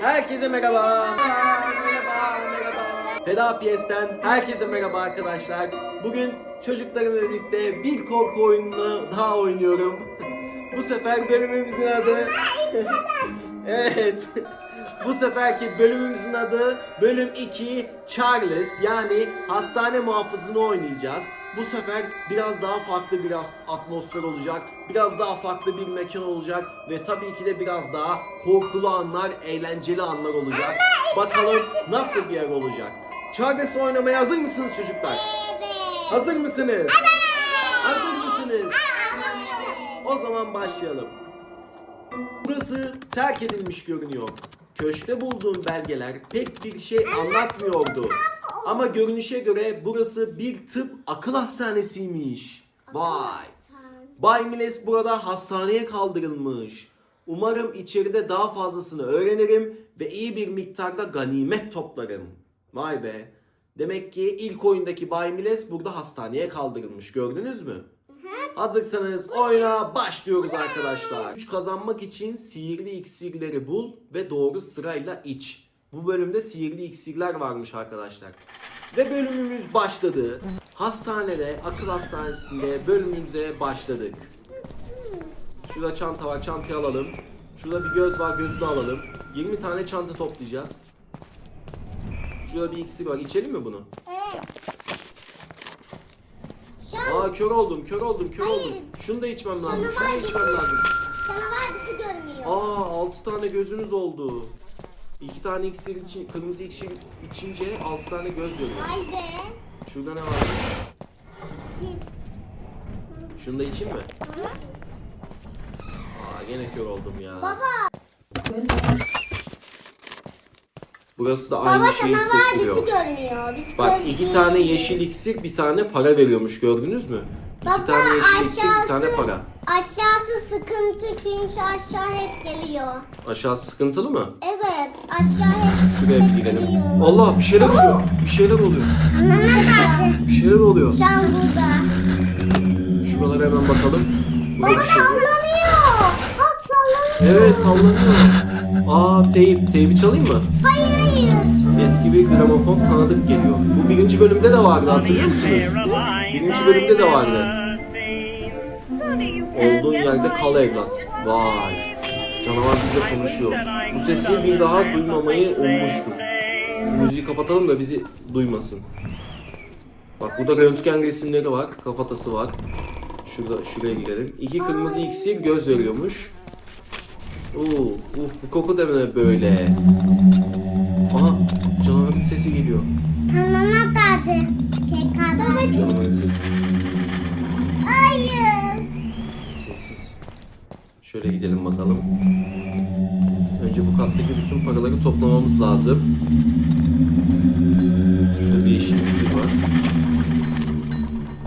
Herkese merhaba. Merhaba, merhaba. Feda Piyes'ten herkese merhaba arkadaşlar. Bugün çocuklarımla birlikte bir korku oyununu daha oynuyorum. Bu sefer bölümümüzün adı... evet. Bu seferki bölümümüzün adı bölüm 2 Charles yani hastane muhafızını oynayacağız. Bu sefer biraz daha farklı bir as- atmosfer olacak. Biraz daha farklı bir mekan olacak ve tabii ki de biraz daha korkulu anlar, eğlenceli anlar olacak. Bakalım nasıl bir yer olacak. Charles oynamaya hazır mısınız çocuklar? Hazır mısınız? Hazır mısınız? O zaman başlayalım. Burası terk edilmiş görünüyor. Köşkte bulduğum belgeler pek bir şey anlatmıyordu. Ama görünüşe göre burası bir tıp akıl hastanesiymiş. Vay. Bay Miles burada hastaneye kaldırılmış. Umarım içeride daha fazlasını öğrenirim ve iyi bir miktarda ganimet toplarım. Vay be. Demek ki ilk oyundaki Bay Miles burada hastaneye kaldırılmış. Gördünüz mü? Hazırsanız oyuna başlıyoruz arkadaşlar. Güç kazanmak için sihirli iksirleri bul ve doğru sırayla iç. Bu bölümde sihirli iksirler varmış arkadaşlar. Ve bölümümüz başladı. Hastanede, akıl hastanesinde bölümümüze başladık. Şurada çanta var, çantayı alalım. Şurada bir göz var, gözü de alalım. 20 tane çanta toplayacağız. Şurada bir iksir var, içelim mi bunu? Aa kör oldum, kör oldum, kör Hayır. oldum. Şunu da içmem lazım, şunu da içmem lazım. Canavar bizi görmüyor. Aa 6 tane gözümüz oldu. 2 tane iksir için, kırmızı iksir içince 6 tane göz görüyor. Vay be. Şurada ne var? Şunu da içeyim mi? Aa gene kör oldum ya. Baba, Burası da aynı baba şeyi canavar bizi hissettiriyor. görmüyor. Biz Bak iki tane yeşil iksir bir tane para veriyormuş gördünüz mü? İki Baba, tane yeşil iksir bir tane aşağısı- para. Aşağısı sıkıntı çünkü aşağı hep geliyor. Aşağısı sıkıntılı mı? Evet, aşağı hep, Şuraya bir girelim. geliyor. Allah bir şeyler oluyor. Bir şeyler oluyor. Bir şeyler oluyor. Şu an burada. Şuralara hemen bakalım. Buraya Baba bir şey sallanıyor. Bak sallanıyor. Evet sallanıyor. Aa teyip. Teybi çalayım mı? Hayır. Eski bir gramofon tanıdık geliyor. Bu birinci bölümde de vardı hatırlıyor musunuz? Birinci bölümde de vardı. Olduğun yerde kal evlat. Vay. Canavar bize konuşuyor. Bu sesi bir daha duymamayı ummuştum. Müziği kapatalım da bizi duymasın. Bak burada röntgen resimleri var. Kafatası var. Şurada şuraya girelim. İki kırmızı iksir göz veriyormuş. Oo, uf, bu koku da böyle? Canavarın sesi geliyor. Tamam nerede? Kekada. Canavarın sesi. Hayır. Sessiz. Şöyle gidelim bakalım. Önce bu kattaki bütün paraları toplamamız lazım. Şurada bir yeşil iksir var.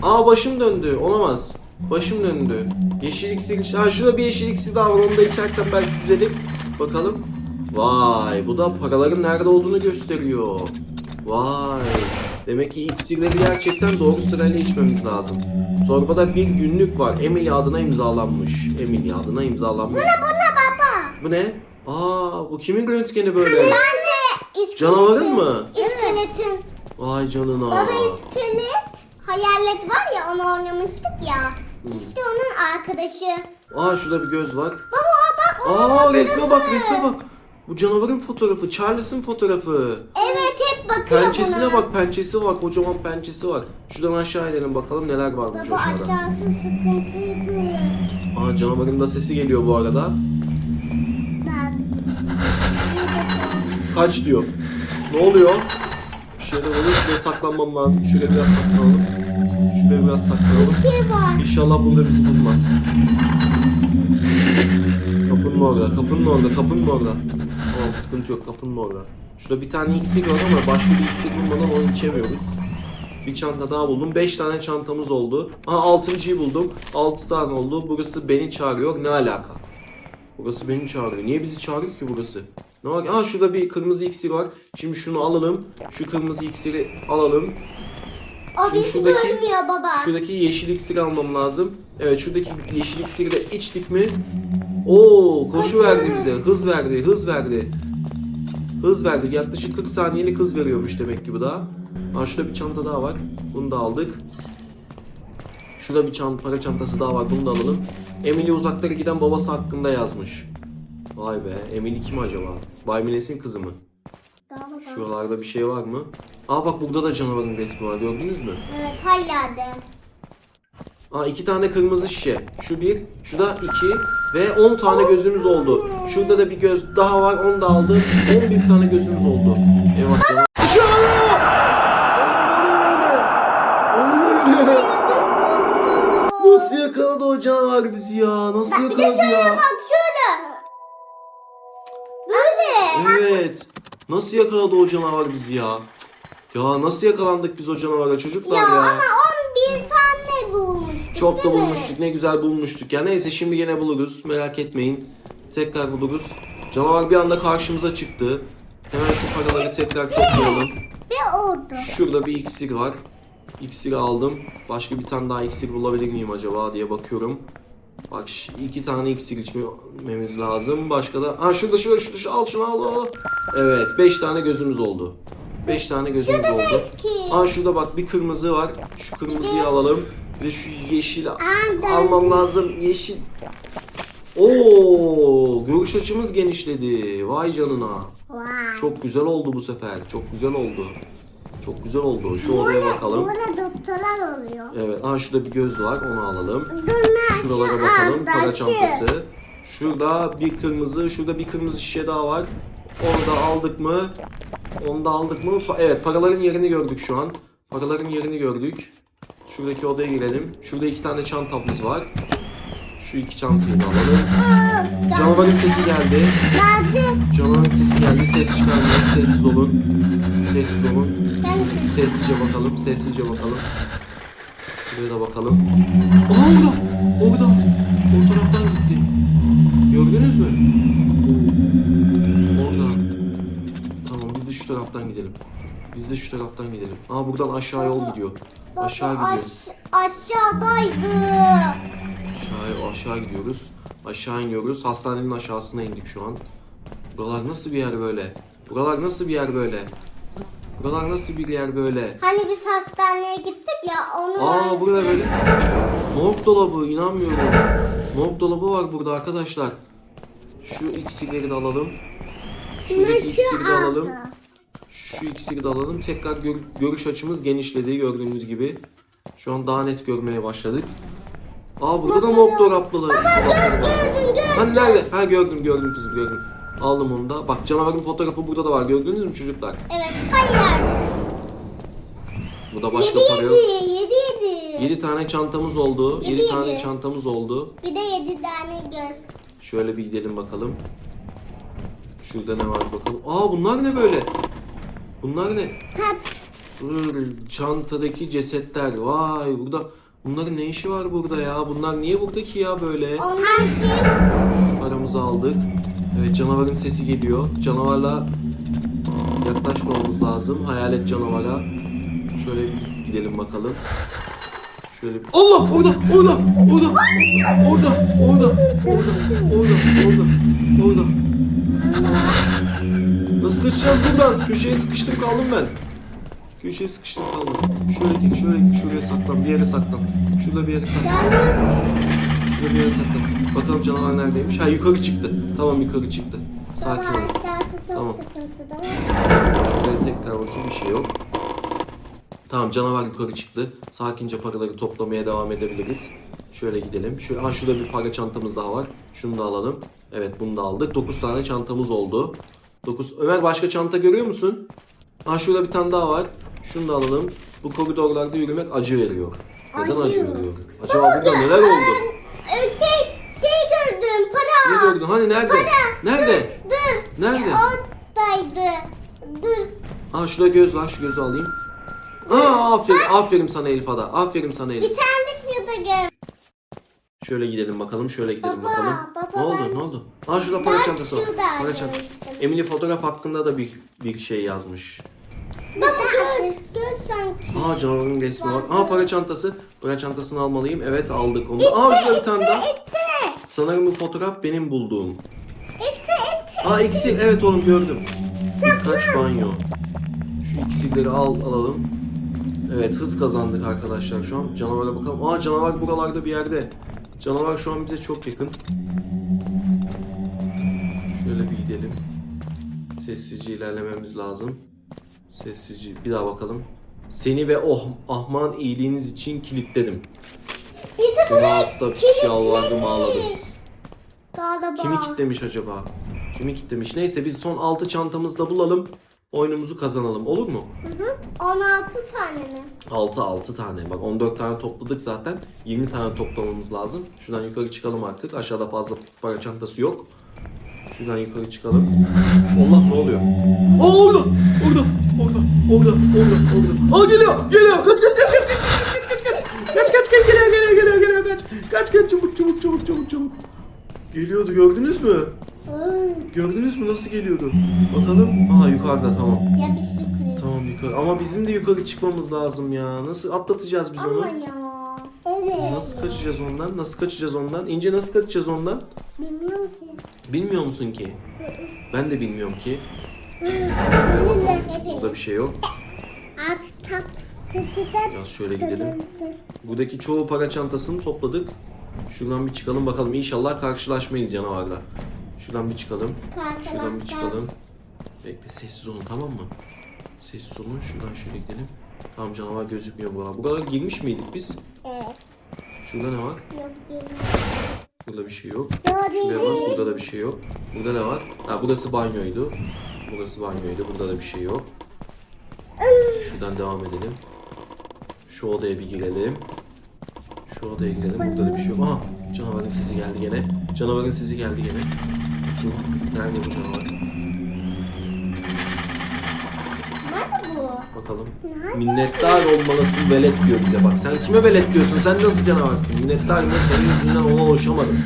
Aa başım döndü. Olamaz. Başım döndü. Yeşil iksir. Ha şurada bir yeşil iksir daha var. Onu da içersem belki düzelir. Bakalım. Vay bu da paraların nerede olduğunu gösteriyor. Vay. Demek ki iksirleri gerçekten doğru sırayla içmemiz lazım. Torbada bir günlük var. Emily adına imzalanmış. Emily adına imzalanmış. Bu ne baba? Bu ne? Aa bu kimin röntgeni böyle? İskeletin. Canavarın mı? İskeletin. Vay canına. Baba iskelet. Hayalet var ya onu oynamıştık ya. İşte onun arkadaşı. Aa şurada bir göz var. Baba bak Aa resme bak resme bak. Bu canavarın fotoğrafı, Charles'ın fotoğrafı. Evet hep bakıyor Pençesine buna. bak, pençesi var, kocaman pençesi var. Şuradan aşağı inelim bakalım neler varmış Baba aşağıda. aşağısı sıkıntıydı. Aa canavarın da sesi geliyor bu arada. Kaç diyor. Ne oluyor? Bir şeyler oluyor. Şuraya saklanmam lazım. Şuraya biraz saklanalım. Şuraya biraz saklanalım. İnşallah burada bizi bulmaz. Kapının orada, kapının orada, kapının orada. Tamam sıkıntı yok, kapının orada. Şurada bir tane iksir var ama başka bir iksir bulmadan onu içemiyoruz. Bir çanta daha buldum. 5 tane çantamız oldu. Aha 6.yı buldum. 6 tane oldu. Burası beni çağırıyor. Ne alaka? Burası beni çağırıyor. Niye bizi çağırıyor ki burası? Ne var? Aa şurada bir kırmızı iksir var. Şimdi şunu alalım. Şu kırmızı iksiri alalım. O bizi Şuradaki- görmüyor baba. Şuradaki yeşil iksiri almam lazım. Evet şuradaki yeşil iksiri de içtik mi? Oo koşu verdi bize. Hız verdi, hız verdi. Hız verdi. Yaklaşık 40 saniyelik hız veriyormuş demek ki bu da. Ha şurada bir çanta daha var. Bunu da aldık. Şurada bir çant para çantası daha var. Bunu da alalım. Emily uzaklara giden babası hakkında yazmış. Vay be. Emily kim acaba? Bay Mines'in kızı mı? Şuralarda bir şey var mı? Aa bak burada da canavarın resmi var. Gördünüz mü? Evet hala de. Aa iki tane kırmızı şişe. Şu bir, şu da iki ve 10 tane gözümüz oldu. Şurada da bir göz daha var. Onu da aldım. 11 tane gözümüz oldu. Eyvah canavar. Nasıl yakaladı o canavar bizi ya? Nasıl Bir de yakaladı şöyle ya? bak Nasıl yakaladı o canavar bizi ya? Ya nasıl yakalandık biz o canavara çocuklar Ya ya? ama 11 tane bulmuştuk Çok da değil mi? bulmuştuk. Ne güzel bulmuştuk. Ya neyse şimdi yine buluruz. Merak etmeyin. Tekrar buluruz. Canavar bir anda karşımıza çıktı. Hemen şu paraları tekrar toplayalım. Ve orada. Şurada bir iksir var. İksiri aldım. Başka bir tane daha iksir bulabilir miyim acaba diye bakıyorum. Bak iki tane iksir içmemiz lazım. Başka da... Ha şurada şurada şurada. şu- Al şunu al al. Evet. Beş tane gözümüz oldu. Beş tane gözümüz oldu. Eski. Aa şurada bak bir kırmızı var. Şu kırmızıyı alalım. De şu yeşili Aldım. almam lazım. Yeşil. Oo, görüş açımız genişledi. Vay canına. Vay. Çok güzel oldu bu sefer. Çok güzel oldu. Çok güzel oldu. Şu odaya bakalım. Burada doktorlar oluyor. Evet. Aa şurada bir göz var. Onu alalım. Durma. Şuralara bakalım. Para çantası. Şurada bir kırmızı, şurada bir kırmızı şişe daha var. Onu da aldık mı? Onu da aldık mı? Evet, paraların yerini gördük şu an. Paraların yerini gördük. Şuradaki odaya girelim. Şurada iki tane çantamız var. Şu iki çantayı da alalım. Canavarın sesi geldi. Canavarın sesi geldi. Ses çıkarmayın. Sessiz olun. Sessiz olun. Sessizce bakalım. Sessizce bakalım. Şuraya da bakalım. Aa orada. Orada. O taraftan gitti. Gördünüz mü? Taraftan gidelim. Biz de şu taraftan gidelim. Aa buradan aşağı yol gidiyor. Aşağı gidiyor. aş- aşağıdaydı. Aşağı, aşağı gidiyoruz. Aşağı iniyoruz. Hastanenin aşağısına indik şu an. Buralar nasıl bir yer böyle? Buralar nasıl bir yer böyle? Buralar nasıl bir yer böyle? Hani biz hastaneye gittik ya onun Aa aynısı. burada böyle morg dolabı inanmıyorum. Morg dolabı var burada arkadaşlar. Şu iksirleri de alalım. Şuradaki iksiri de alalım. aldı. Şu iksiri de alalım. Tekrar gör- görüş açımız genişledi gördüğünüz gibi. Şu an daha net görmeye başladık. Aa burada da. Gördün gördün. Hani nerede? Ha gördüm gördüm kızım gördüm. Aldım onu da. Bak canavarın fotoğrafı burada da var. Gördünüz mü çocuklar? Evet hayır. Bu da başka Yedi para yok. yedi. Yedi yedi. 7 tane çantamız oldu. Yedi, 7 tane yedi. çantamız oldu. Bir de yedi tane göz. Şöyle bir gidelim bakalım. Şurada ne var bakalım. Aa bunlar ne böyle? Bunlar ne? Ha, Hır, çantadaki cesetler. Vay burada. Bunların ne işi var burada ya? Bunlar niye buradaki ya böyle? onlar kim? Paramızı aldık. Evet canavarın sesi geliyor. Canavarla yaklaşmamamız lazım. Hayalet canavara. Şöyle bir gidelim bakalım. Şöyle bir... Allah! Orada! Orada! Orada! Orada! Orada! Orada! Orada! Orada! Orada! Nasıl kaçacağız buradan? Köşeye sıkıştım kaldım ben. Köşeye sıkıştım kaldım. Şöyle git, şöyle git, şuraya saklan, bir yere saklan. Şurada bir yere saklan. Şurada bir yere saklan. Bakalım canavar neredeymiş? Ha yukarı çıktı. Tamam yukarı çıktı. Sakin ol. Tamam. Şuraya tekrar bakayım bir şey yok. Tamam canavar yukarı çıktı. Sakince paraları toplamaya devam edebiliriz. Şöyle gidelim. Şu, ha şurada bir para çantamız daha var. Şunu da alalım. Evet bunu da aldık. 9 tane çantamız oldu. 9. Ömer başka çanta görüyor musun? Ha şurada bir tane daha var. Şunu da alalım. Bu koridorlarda yürümek acı veriyor. Neden acı, Acı. veriyor? Acaba burada neler oldu? Ee, şey şey gördüm para. Ne gördün? Hani nerede? Nerede? Dur. Nerede? Şey, oradaydı. Dur. Ha şurada göz var. Şu gözü alayım. Aa aferin. Aferin sana Elif Ada. Aferin sana Elif. Bir tane. Şöyle gidelim bakalım, şöyle gidelim Baba, bakalım. baba, ne oldu, ben- ne oldu? Ha şurada para Ben çantası var. şurada Para çantası. görmüştüm. Emily fotoğraf hakkında da bir, bir şey yazmış. Baba göz. Göz sanki. Aa canavarın resmi var. Aa para çantası. Para çantasını almalıyım. Evet aldık onu. da. Aa şurada bir tane daha. Ete. Sanırım bu fotoğraf benim bulduğum. Ete ete. Aa eksi. Evet oğlum gördüm. Sen kaç banyo. Şu iksirleri al alalım. Evet hız kazandık arkadaşlar şu an. Canavara bakalım. Aa canavar buralarda bir yerde. Canavar şu an bize çok yakın. Şöyle bir gidelim. Sessizce ilerlememiz lazım. Sessizce bir daha bakalım. Seni ve oh Ahman iyiliğiniz için kilitledim. Bizi Sana buraya hasta yalvardım ağladım. kilitlemiş. Galiba. Kimi kitlemiş acaba? Kimi kitlemiş? Neyse biz son 6 çantamızla bulalım. Oyunumuzu kazanalım. Olur mu? Hı hı. 16 tane mi? 6 6 tane. Bak 14 tane topladık zaten. 20 tane toplamamız lazım. Şuradan yukarı çıkalım artık. Aşağıda fazla para çantası yok. Şuradan yukarı çıkalım. Allah ne oluyor? Aa orada! Orada! Orada! Orada! Orada! Orada! Aa geliyor! Geliyor! Kaç kaç kaç kaç kaç kaç kaç kaç kaç kaç geliyor geliyor geliyor geliyor kaç kaç kaç çabuk çabuk çabuk çabuk çabuk Geliyordu gördünüz mü? Hı. Gördünüz mü nasıl geliyordu? Bakalım. Aha yukarıda tamam. Ya bir sürpriz. Tamam yukarı. Ama bizim de yukarı çıkmamız lazım ya. Nasıl atlatacağız biz onu? Ama ya. Evet. Nasıl kaçacağız ondan? Nasıl kaçacağız ondan? İnce nasıl kaçacağız ondan? Bilmiyorum ki. Bilmiyor musun ki? Ben de bilmiyorum ki. Hepimiz. Burada bir şey yok. At tap. Biraz şöyle gidelim. Buradaki çoğu para çantasını topladık. Şuradan bir çıkalım bakalım. İnşallah karşılaşmayız canavarla. Şuradan bir çıkalım. Şuradan bir çıkalım. Bekle sessiz olun tamam mı? Sessiz olun. Şuradan şöyle gidelim. Tamam canavar gözükmüyor bu arada. Buralara girmiş miydik biz? Evet. Şurada ne var? Yok değil. Burada bir şey yok. Bak değil. burada da bir şey yok. Burada ne var? Ha burası banyoydu. Burası banyoydu. Burada da bir şey yok. Şuradan devam edelim. Şu odaya bir girelim. Şu odaya girelim. Burada da bir şey yok. Aha canavarın sesi geldi gene. Canavarın sesi geldi gene. Bakayım, Nerede bu canavar? Nerede bu? Bakalım. Nerede? Minnettar olmalısın velet diyor bize bak. Sen kime velet diyorsun? Sen nasıl canavarsın? Minnettar mı? Senin yüzünden ona ulaşamadım.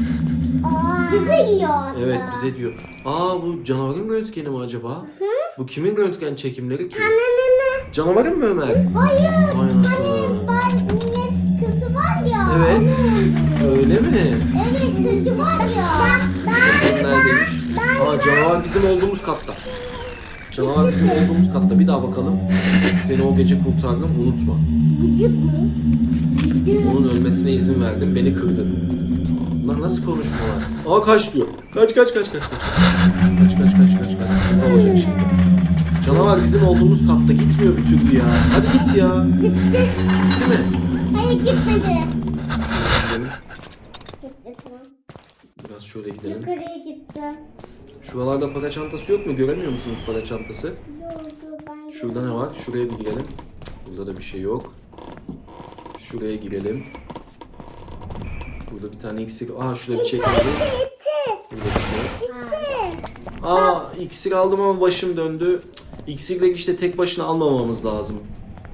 Bize yiyor. Evet bize diyor. Aa bu canavarın röntgeni mi acaba? Bu kimin röntgen çekimleri ki? Annenin Canavarın mı Ömer? Hayır. Vay anasını. Ben millet kızı var ya. Evet. Öyle mi? Evet saçı var. Neredeymiş? Aa canavar bizim olduğumuz katta. Canavar bizim olduğumuz katta. Bir daha bakalım. Seni o gece kurtardım unutma. Gıcık mı? Onun ölmesine izin verdim. Beni kırdın. Lan nasıl konuşmalar? Aa kaç diyor. Kaç kaç kaç kaç. Kaç kaç kaç kaç kaç. kaç. Sıkıntı olacak şimdi. Canavar bizim olduğumuz katta gitmiyor bir türlü ya. Hadi git ya. Gitti. Gitti mi? Hayır gitmedi. Gidelim. Gitti tamam. Biraz şöyle gidelim. Yukarıya gitti. Şuralarda para çantası yok mu? Göremiyor musunuz para çantası? Yordu ben. Şurada ne var? Şuraya bir girelim. Burada da bir şey yok. Şuraya girelim. Burada bir tane iksir. Aa şurada bir şey kaldı. Burada bir şey yok. Aa iksir aldım ama başım döndü. İksirle işte tek başına almamamız lazım.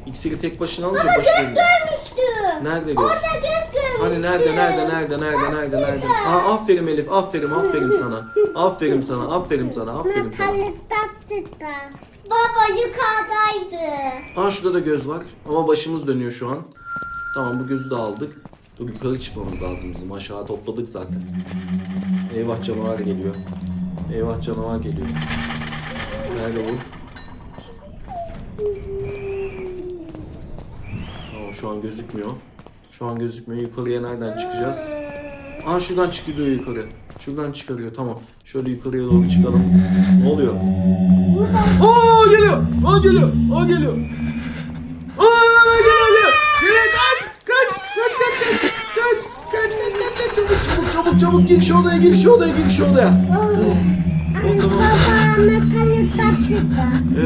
İksiri tek başına alınca Baba başı göz dönüyor. görmüştüm. Nerede göz? Orada göz. Hani nerede nerede nerede nerede nerede nerede? Aa aferin Elif aferin aferin sana. Aferin sana aferin sana aferin sana. Baba yukarıdaydı. Aa şurada da göz var ama başımız dönüyor şu an. Tamam bu gözü de aldık. Dur yukarı çıkmamız lazım bizim. Aşağı topladık zaten. Eyvah canavar geliyor. Eyvah canavar geliyor. Nerede bu? Tamam şu an gözükmüyor. Şu an gözükmüyor. Yukarıya nereden çıkacağız? Aa şuradan çıkıyor yukarı. Şuradan çıkarıyor tamam. Şöyle yukarıya doğru çıkalım. Ne oluyor? Aa geliyor. Aa geliyor. Aa geliyor. Aa geliyor geliyor. Geliyor kaç. Kaç. Kaç kaç kaç. Kaç. Kaç kaç kaç. Çabuk çabuk çabuk çabuk. Gir şu odaya gir şu odaya gir şu odaya. O tamam. Babamı kanıtlattı.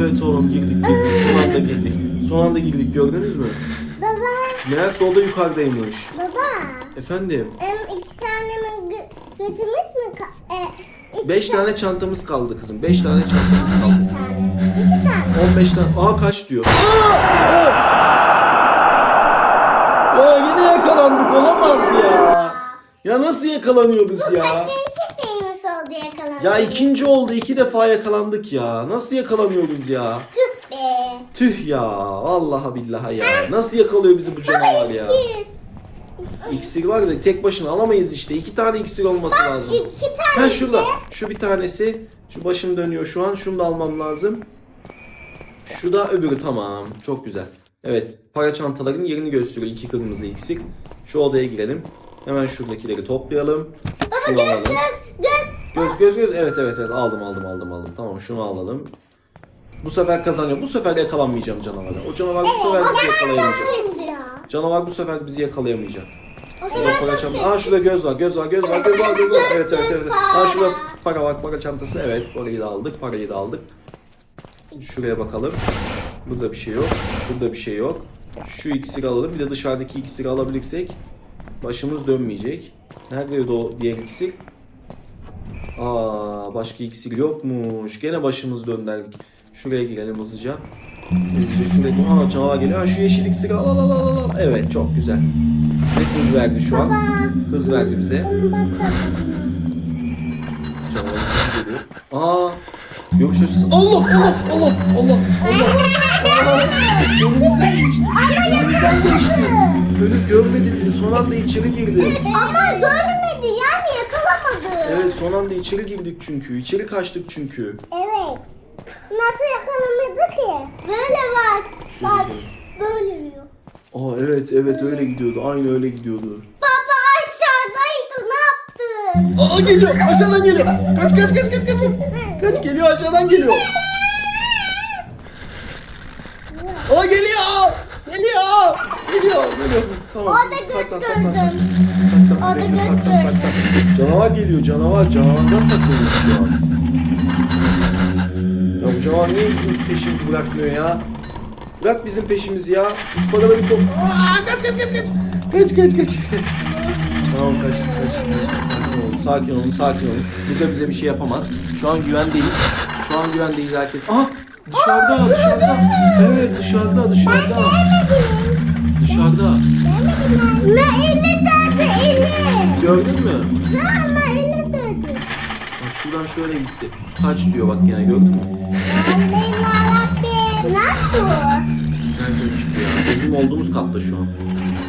Evet oğlum girdik girdik. Son anda girdik. Son anda girdik gördünüz mü? Meğer solda yukarıdaymış. baba. Efendim. Em, iki tane mi gö- mü? ka- e, iki Beş tane çantamız kaldı kızım. Beş tane çantamız Beş kaldı. tane. İki tane. 15 tane. Aa kaç diyor. Ya yine yakalandık olamaz ya. Ya nasıl yakalanıyoruz ya? Kaçıncı şeyimiz oldu yakalanmak? Ya ikinci oldu. iki defa yakalandık ya. Nasıl yakalanıyoruz ya? Tüh be. Tüh ya. Vallahi billahi ya. Nasıl yakalıyor bizi bu canavar ya? İksir var da tek başına alamayız işte. İki tane iksir olması lazım. İki tane. Ha şurada. Şu bir tanesi. Şu başım dönüyor şu an. Şunu da almam lazım. Şu da öbürü tamam. Çok güzel. Evet para çantaların yerini gösteriyor. iki kırmızı iksir. Şu odaya girelim. Hemen şuradakileri toplayalım. Şunu Göz alalım. göz göz. Göz göz göz. Evet evet evet aldım aldım aldım aldım. Tamam şunu alalım. Bu sefer kazanıyorum. Bu sefer yakalanmayacağım canavara. O canavar bu sefer bizi yakalayamayacak. Canavar bu sefer bizi yakalayamayacak. O zaman para çantası. Aa şurada göz var, göz var, göz var, göz var, göz var. Evet, evet, evet. Aa şurada para var, para çantası. Evet, orayı da aldık, parayı da aldık. Şuraya bakalım. Burada bir şey yok. Burada bir şey yok. Şu iksiri alalım. Bir de dışarıdaki iksiri alabilirsek başımız dönmeyecek. Nerede o diğer iksir? Aa başka iksir yokmuş. Gene başımız döndük. Şuraya girelim hızlıca. Hızlıca şuraya. Aa canavar geliyor. Şu yeşil iksiri al al al al al. Evet çok güzel. Ve hız verdi şu an. Hız verdi bize. Canavarın sesi geliyor. Aa görüş açısı. Allah Allah Allah Allah Allah. Allah. Önümüzden geçti. Önümüzden geçti. Böyle görmedi bizi. Son anda içeri girdi. Ama görmedi yani yakalamadı. Evet son anda içeri girdik çünkü. İçeri kaçtık çünkü. Evet. Nasıl yakalamadı ki? Böyle bak. Şöyle Bak gidelim. böyle yürüyor. Aa evet evet öyle gidiyordu. Aynı öyle gidiyordu. Baba aşağıdaydı ne yaptın? Aa geliyor. Aşağıdan geliyor. Kaç kaç kaç kaç kaç. Kaç geliyor aşağıdan geliyor. Aa geliyor. Geliyor. Geliyor. Geliyor. Tamam. Orada bekle, göz saklan, gördüm. saklan. Canavar geliyor canavar. Canavardan saklanıyoruz şu an. Canavar niye bizim peşimizi bırakmıyor ya? Bırak bizim peşimizi ya. Biz paraları top... Aa, kaç kaç kaç kaç. Kaç kaç kaç. tamam kaçtık kaçtık kaçtık. Sakin olun sakin olun sakin olun. Burada bize bir şey yapamaz. Şu an güvendeyiz. Şu an güvendeyiz herkes. Aha dışarıda dışarıda. Evet dışarıda dışarıda. Dışarıda. Ne eli döndü eli. Gördün mü? Ama şuradan şöyle gitti. Kaç diyor bak gene gördün mü? Yarabbim. Nasıl? Ya? Bizim olduğumuz katta şu an.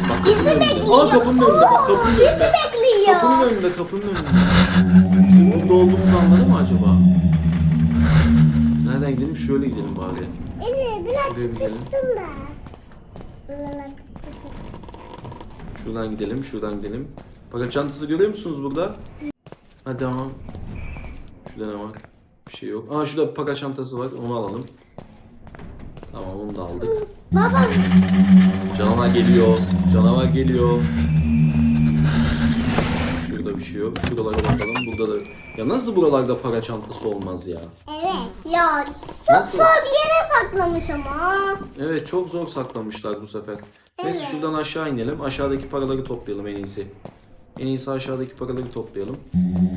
Bak Bizi kapının önünde. bekliyor. Aa kapının önünde bak kapının Bizi önünde. bekliyor. Kapının önünde kapının önünde. Bizim burada olduğumuzu anladı mı acaba? Nereden gidelim? Şöyle gidelim bari. Eli biraz Şuraya gidelim. tuttum ben. Tuttum. Şuradan gidelim, şuradan gidelim. Para çantası görüyor musunuz burada? Hadi tamam. Şurada ne var? Bir şey yok. Aa şurada para çantası var. Onu alalım. Tamam onu da aldık. Baba Canavar geliyor. Canavar geliyor. Şurada bir şey yok. Şuralara bakalım. Burada da... Ya nasıl buralarda para çantası olmaz ya? Evet. Ya çok Nasıl? zor bir yere saklamış ama. Evet çok zor saklamışlar bu sefer. Neyse Evet. şuradan aşağı inelim. Aşağıdaki paraları toplayalım en iyisi. En iyisi aşağıdaki paraları toplayalım.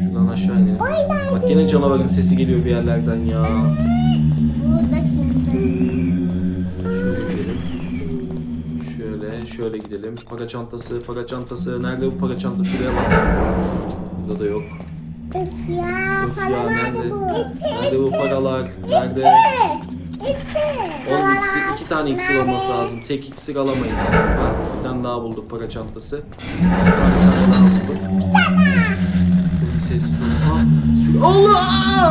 Şuradan aşağı inelim. Bak yine canavarın sesi geliyor bir yerlerden ya. Şöyle. Şöyle, gidelim. Para çantası, para çantası. Nerede bu para çantası? Şuraya bak. Burada da yok. Öf ya para ya nerede nerede? bu? Paralar? Nerede? İtti. Oğlum iksir, Paralar iki tane iksir olması lazım. Tek iksir alamayız. Bak bir tane daha bulduk para çantası. Bir tane daha bulduk. Dur, Sessiz ol. Ha, sür- Allah!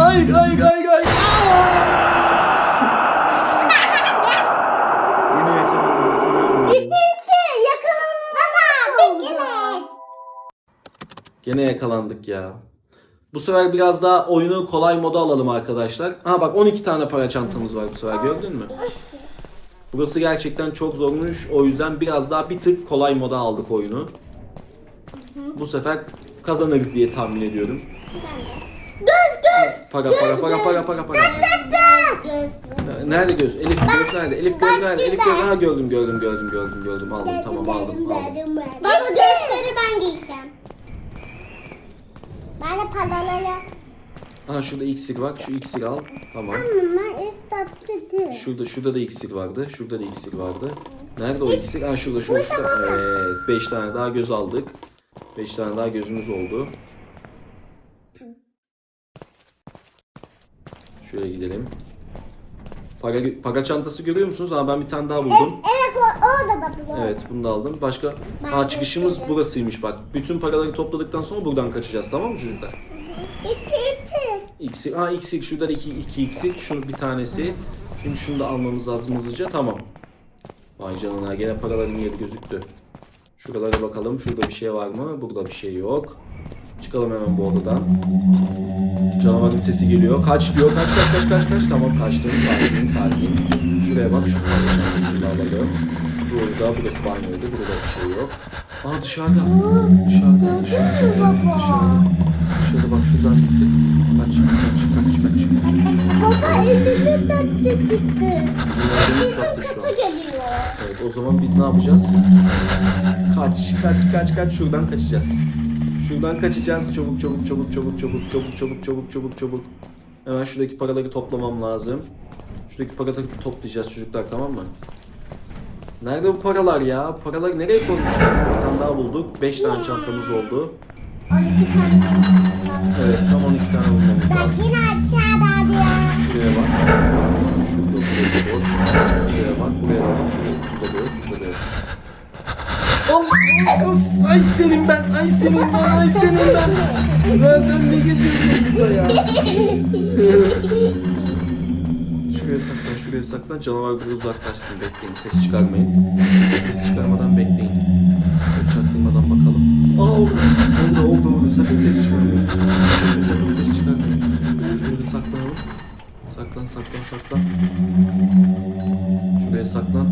Hayır hayır hayır hayır. Yine yakalandım. Yakalanma. Baba Gene yakalandık ya. Bu sefer biraz daha oyunu kolay moda alalım arkadaşlar. Ha bak 12 tane para çantamız var bu sefer gördün mü? Burası gerçekten çok zormuş. O yüzden biraz daha bir tık kolay moda aldık oyunu. Bu sefer kazanırız diye tahmin ediyorum. Göz göz. Para para para para para para. Göz. Nerede göz? Elif göz nerede? Elif göz nerede? Elif göz. Ha gördüm gördüm gördüm gördüm gördüm. Aldım tamam aldım aldım. Baba gözleri ben giyeceğim. Ben de paraları. Ha şurada iksir var. Şu iksir al. Tamam. Ama ilk tatlıdı. Şurada şurada da iksir vardı. Şurada da iksir vardı. Nerede o iksir? Ha şurada şurada. şurada. Evet. 5 tane daha göz aldık. 5 tane daha gözümüz oldu. Şöyle gidelim. Para, para çantası görüyor musunuz? Ha ben bir tane daha buldum. Evet o, da. Evet bunu da aldım. Başka Ben ha çıkışımız istedim. burasıymış bak. Bütün paraları topladıktan sonra buradan kaçacağız tamam mı çocuklar? İti iti. İksir. Ha iksir. Şurada da iki, iki iksir. Şu bir tanesi. Şimdi şunu da almamız lazım hızlıca. Tamam. Vay canına gene paraların yeri gözüktü. Şuralara bakalım. Şurada bir şey var mı? Burada bir şey yok. Çıkalım hemen bu odadan. Canavarın sesi geliyor. Kaç diyor. Kaç kaç kaç kaç kaç. Tamam kaçtım. Sakin sakin. Şuraya bak. Şu parça çantasını da alalım. Burada burası banyoydu. Burada bir şey yok. Aa dışarıda. Dışarıda. Dışarıda. Baba? Dışarıda bak şuradan gitti. Kaç kaç kaç kaç. Baba elini dörtte gitti. Bizim an. geliyor. Evet o zaman biz ne yapacağız? Kaç kaç kaç kaç şuradan kaçacağız. Şuradan kaçacağız. Çabuk çabuk çabuk çabuk çabuk çabuk çabuk çabuk çabuk çabuk. Hemen şuradaki paraları toplamam lazım. Şuradaki paraları toplayacağız çocuklar tamam mı? Nerede bu paralar ya? Paraları nereye koymuşlar? Bir tane daha bulduk. 5 tane çantamız oldu. 12 tane Evet tam 12 tane bulmamız lazım. yine aşağıda diyor. Şuraya bak. Şurada burası boş. Şuraya bak. Buraya bak. Burada da yok. Burada da yok. Allah! Ay senin ben! Ay senin ben! Ay senin ben! Ben sen ne geziyorsun burada ya? şuraya saklan, şuraya saklan. Canavar burada uzaklaşsın. Bekleyin. Ses çıkarmayın. Ses çıkarmadan bekleyin. Çaktırmadan bakalım. Aa oldu. Oldu, oldu, oldu. Sakın ses çıkarmayın. Sakın, ses çıkarmayın. Şöyle saklanalım. Saklan, saklan, saklan. Şuraya saklan.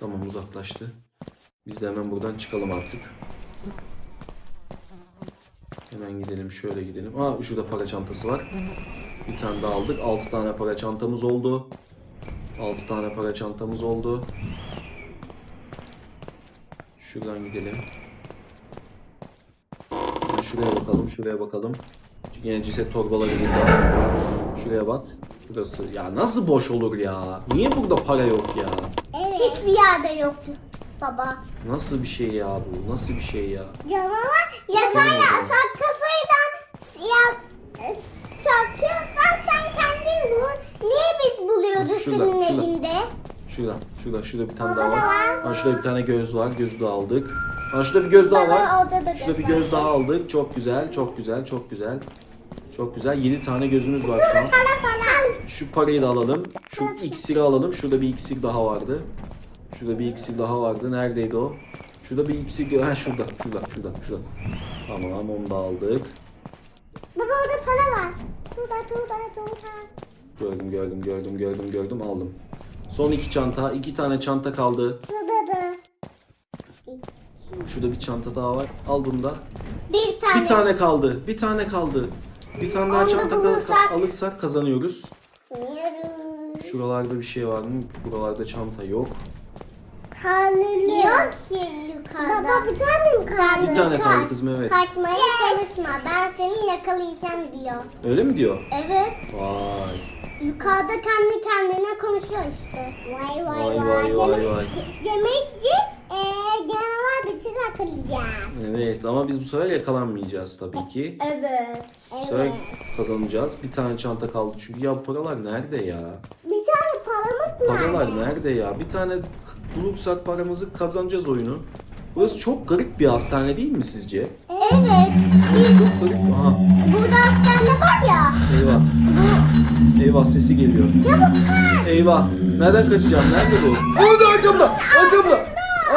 Tamam uzaklaştı. Biz de hemen buradan çıkalım artık. Hemen gidelim şöyle gidelim. Aa şurada para çantası var. Bir tane daha aldık. 6 tane para çantamız oldu. 6 tane para çantamız oldu. Şuradan gidelim. Şuraya bakalım, şuraya bakalım. Yine ceset torbaları burada. Şuraya bak. Burası. Ya nasıl boş olur ya? Niye burada para yok ya? Hiçbir yerde yoktu baba. Nasıl bir şey ya bu? Nasıl bir şey ya? Canavar ya sen ya saklasaydan ya e, saklıyorsan sen kendin bul. Niye biz buluyoruz Şurada, evinde? Şurada, şurada, şurada bir tane daha da var. Ha, şurada bir tane göz var. Gözü de aldık. Ha, şurada bir göz daha var. Şurada bir göz daha aldık. Çok güzel, çok güzel, çok güzel. Çok güzel. 7 tane gözünüz var şu an. Şu parayı da alalım. Şu iksiri alalım. Şurada bir iksir daha vardı. Şurada bir iksir daha vardı. Neredeydi o? Şurada bir iksir... Ha şurada, şurada, şurada, şurada. Tamam onu da aldık. Baba orada para var. Şurada şurada şurada. Gördüm, gördüm, gördüm, gördüm, gördüm. Aldım. Son iki çanta. iki tane çanta kaldı. Şurada da. Şurada bir çanta daha var. Al bunu da. Bir tane. Bir tane kaldı. Bir tane kaldı. Bir tane daha Onu da çanta bulursak- alırsak kazanıyoruz. Sınıyoruz. Şuralarda bir şey var mı? Buralarda çanta yok. Yok ki yukarıda. Baba bir tane mi kaldı? Bir tane kaldı kızım, evet. Kaçmaya çalışma. Ben seni yakalayacağım diyor. Öyle mi diyor? Evet. Vay. Yukarıda kendi kendine konuşuyor işte. Vay Vay vay vay vay. Demekci eee canavar bizi yakalayacağım. Evet ama biz bu sefer yakalanmayacağız tabii ki. Evet. Bu sefer kazanacağız. Bir tane çanta kaldı çünkü ya paralar nerede ya? Bir tane paramız. Paralar nerede ya? Bir tane bulursak paramızı kazanacağız oyunu. Burası çok garip bir hastane değil mi sizce? Evet. Biz Çok garip. Aha burada hastane var ya. eyvah. Eyvah sesi geliyor. Eyvah. Nereden kaçacağım? Nerede bu? Orada arkamda. Arkamda.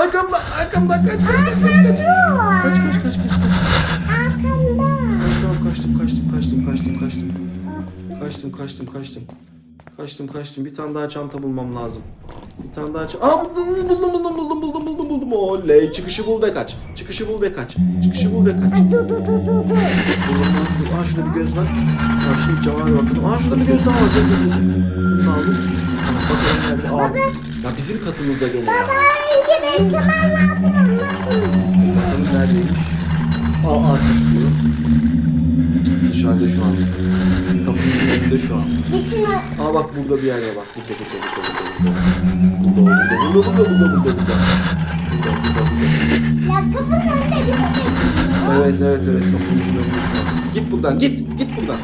Arkamda. Arkamda. Kaç kaç kaç kaç kaç. Kaç kaç kaç kaç kaç. arkamda. Kaç tamam kaçtım kaçtım kaçtım kaçtım kaçtım. Kaçtım kaçtım kaçtım. Kaçtım kaçtım. Bir tane daha çanta bulmam lazım. Bir tane daha çanta. Aa buldum buldum buldum buldum buldum buldum buldum. Oley. Çıkışı bul ve kaç. Çıkışı bul ve kaç. Çıkışı bul ve kaç. Dur dur dur dur dur. Aa şurada bir göz var. Aa şimdi canavar bakalım. Aa şurada bir göz daha var. Bunu aldım. Tamam bakalım nerede. Aa. Ya bizim katımızda gene ya. Ay benim kemer lazım. Bakalım neredeymiş. Aa arkadaş diyor. Dışarıda şu an. Kapımızın önünde şu an. Gitsin o. Aa bak burada bir yerde bak. Burada burada burada burada burada. Burada burada burada burada burada. Ya kapının önünde bir bekliyor. Evet evet evet kapımızın önünde şu an. Git buradan git git buradan.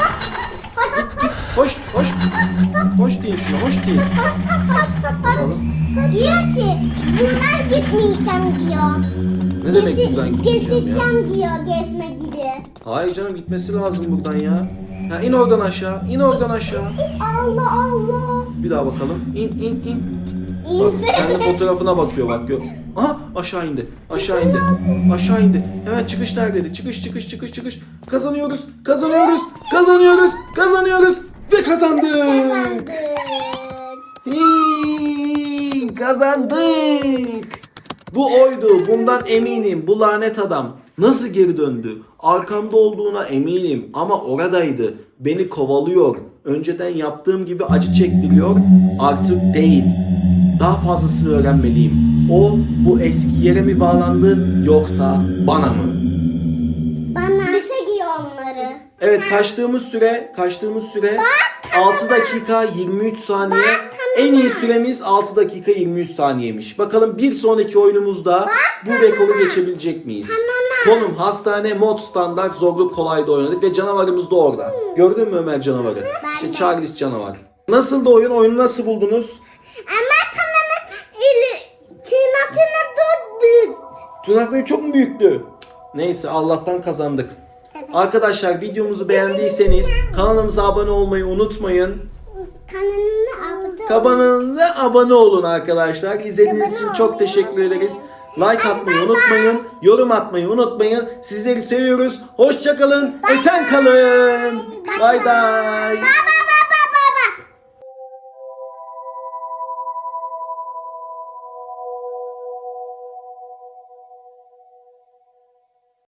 Hoş hoş. Hoş deyin şuna hoş. Bakalım. Diyor ki bunlar gitmeyeceğim diyor. Ne demek Gezi- buradan gitmeyeceğim ya? Gezeceğim diyor gezme gibi. Hayır canım gitmesi lazım buradan ya. Ya in oradan aşağı, in oradan aşağı. Allah Allah. Bir daha bakalım. İn in in. Bak kendi fotoğrafına bakıyor bak gör. Aha aşağı indi. Aşağı indi. Aşağı indi. Hemen çıkış neredeydi? Çıkış çıkış çıkış çıkış. Kazanıyoruz. Kazanıyoruz. Kazanıyoruz. Kazanıyoruz. Ve kazandık. Kazandık. Hii, kazandık. Bu oydu. Bundan eminim. Bu lanet adam nasıl geri döndü? Arkamda olduğuna eminim ama oradaydı. Beni kovalıyor. Önceden yaptığım gibi acı çektiriyor. Artık değil. Daha fazlasını öğrenmeliyim. O bu eski yere mi bağlandı yoksa bana mı? Bana. Bize giyiyor onları. Evet kaçtığımız süre kaçtığımız süre 6 dakika 23 saniye. En iyi süremiz 6 dakika 23 saniyemiş. Bakalım bir sonraki oyunumuzda bu rekoru geçebilecek miyiz? Konum hastane mod standart zorluk kolayda oynadık ve canavarımız da orada. Gördün mü Ömer canavarı? İşte Charles canavar. Nasıl da oyun? Oyunu nasıl buldunuz? Ama kanalın ili tırnakını tut büyük. Tırnakları çok mu büyüktü? Neyse Allah'tan kazandık. Arkadaşlar videomuzu beğendiyseniz kanalımıza abone olmayı unutmayın. Kanalını abone Kanalımıza abone olun arkadaşlar. İzlediğiniz için çok teşekkür ederiz. Like atmayı unutmayın. Yorum atmayı unutmayın. Sizleri seviyoruz. Hoşçakalın. Esen kalın. Bay bay.